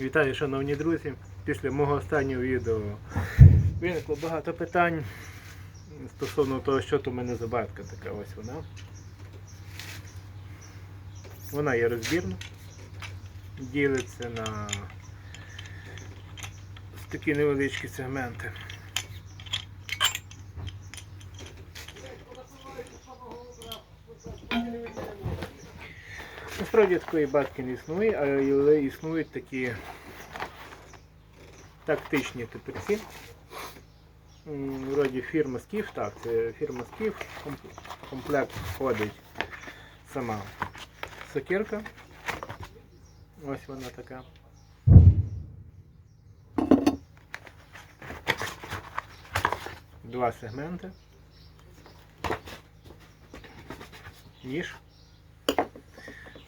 Вітаю, шановні друзі. Після мого останнього відео виникло багато питань стосовно того, що то в мене за батка така ось вона. Вона є розбірна, ділиться на такі невеличкі сегменти. Насправді такої батки не існує, але існують такі тактичні теперці. Вроді фірма Скіф, так, це фірма Скіф. Комплект входить сама сокирка. Ось вона така. Два сегменти. Ніж.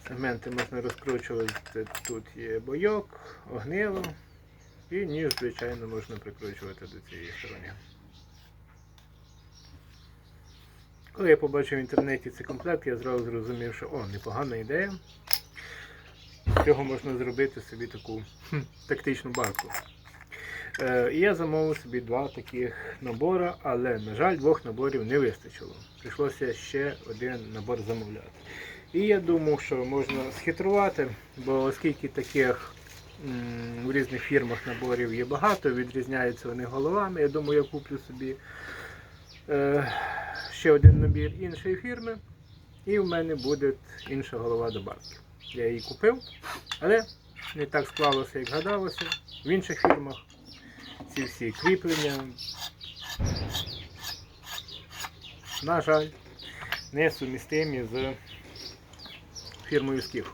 Сегменти можна розкручувати. Тут є бойок, огниво і ніж, звичайно, можна прикручувати до цієї сторони. Коли я побачив в інтернеті цей комплект, я зразу зрозумів, що о, непогана ідея. З цього можна зробити собі таку хм, тактичну банку. Е, і я замовив собі два таких набори, але, на жаль, двох наборів не вистачило. Прийшлося ще один набор замовляти. І я думав, що можна схитрувати, бо оскільки таких в різних фірмах наборів є багато, відрізняються вони головами. Я думаю, я куплю собі е, ще один набір іншої фірми, і в мене буде інша голова до банки. Я її купив, але не так склалося, як гадалося. В інших фірмах ці всі кріплення, на жаль, не сумістимі з фірмою Скіф.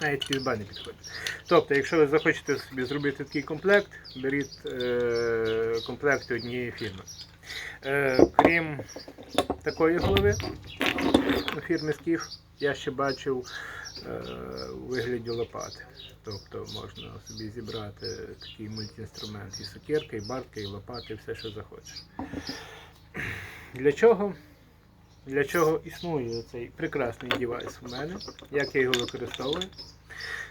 Навіть різьба не підходить. Тобто, якщо ви захочете собі зробити такий комплект, беріть е, комплекти однієї фірми. Е, крім такої голови фірми Скіф, я ще бачив у вигляді лопати. Тобто можна собі зібрати такий мультиінструмент і сокирка, і бартка, і лопати, і все, що захочеш. Для чого? Для чого існує цей прекрасний девайс у мене? Як я його використовую?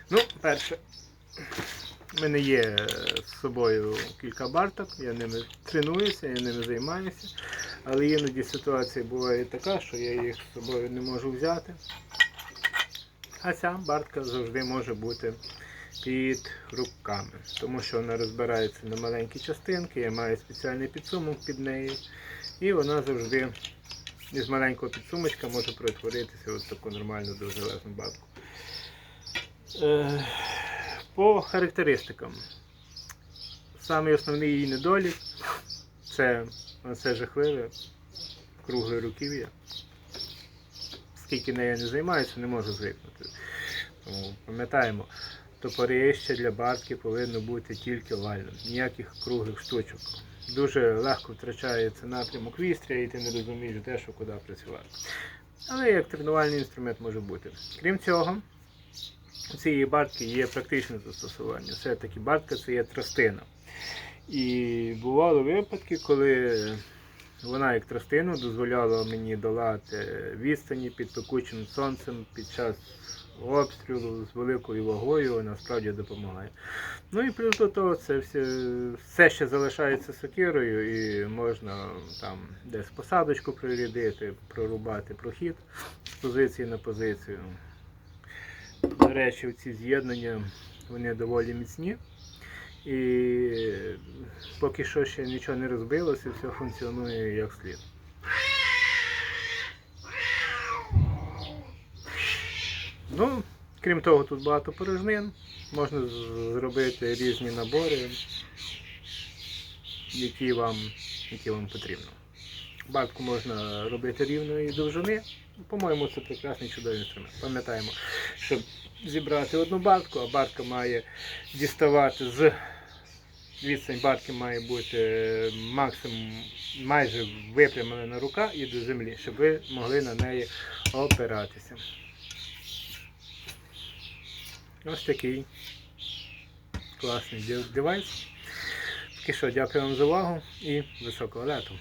Ну, перше, в мене є з собою кілька барток, я ними тренуюся, я ними займаюся, але іноді ситуація буває така, що я їх з собою не можу взяти. А ця бартка завжди може бути під руками, тому що вона розбирається на маленькі частинки, я маю спеціальний підсумок під нею, і вона завжди із маленького підсумочка може перетворитися в таку нормальну довжелезну бабку. Е, по характеристикам. Самий основний її недолік це це жахливе кругле руків'я. Скільки нею не займаюся, не можу звикнути. Тому пам'ятаємо, топорище для бартки повинно бути тільки овальним, ніяких круглих штучок. Дуже легко втрачається напрямок вістря і ти не розумієш де, що куди працювати. Але як тренувальний інструмент може бути. Крім цього, у цієї бартки є практичне застосування. Все-таки бартка це є тростина. І бували випадки, коли вона як тростина дозволяла мені долати відстані під пекучим сонцем під час обстрілу з великою вагою, вона справді допомагає. Ну і плюс до того, це все, все ще залишається сокирою і можна там десь посадочку прорядити, прорубати прохід з позиції на позицію. До речі, ці з'єднання вони доволі міцні. І поки що ще нічого не розбилося, все функціонує як слід. Ну, крім того, тут багато порожнин. Можна зробити різні набори, які вам, які вам потрібно. Батку можна робити рівної довжини. По-моєму, це прекрасний чудовий інструмент. Пам'ятаємо, щоб зібрати одну батку, а батка має діставати з відстань батки має бути максимум майже випрямлена рука і до землі, щоб ви могли на неї опиратися. Ось такий класний девайс. Поки що, дякую вам за увагу і високого лету.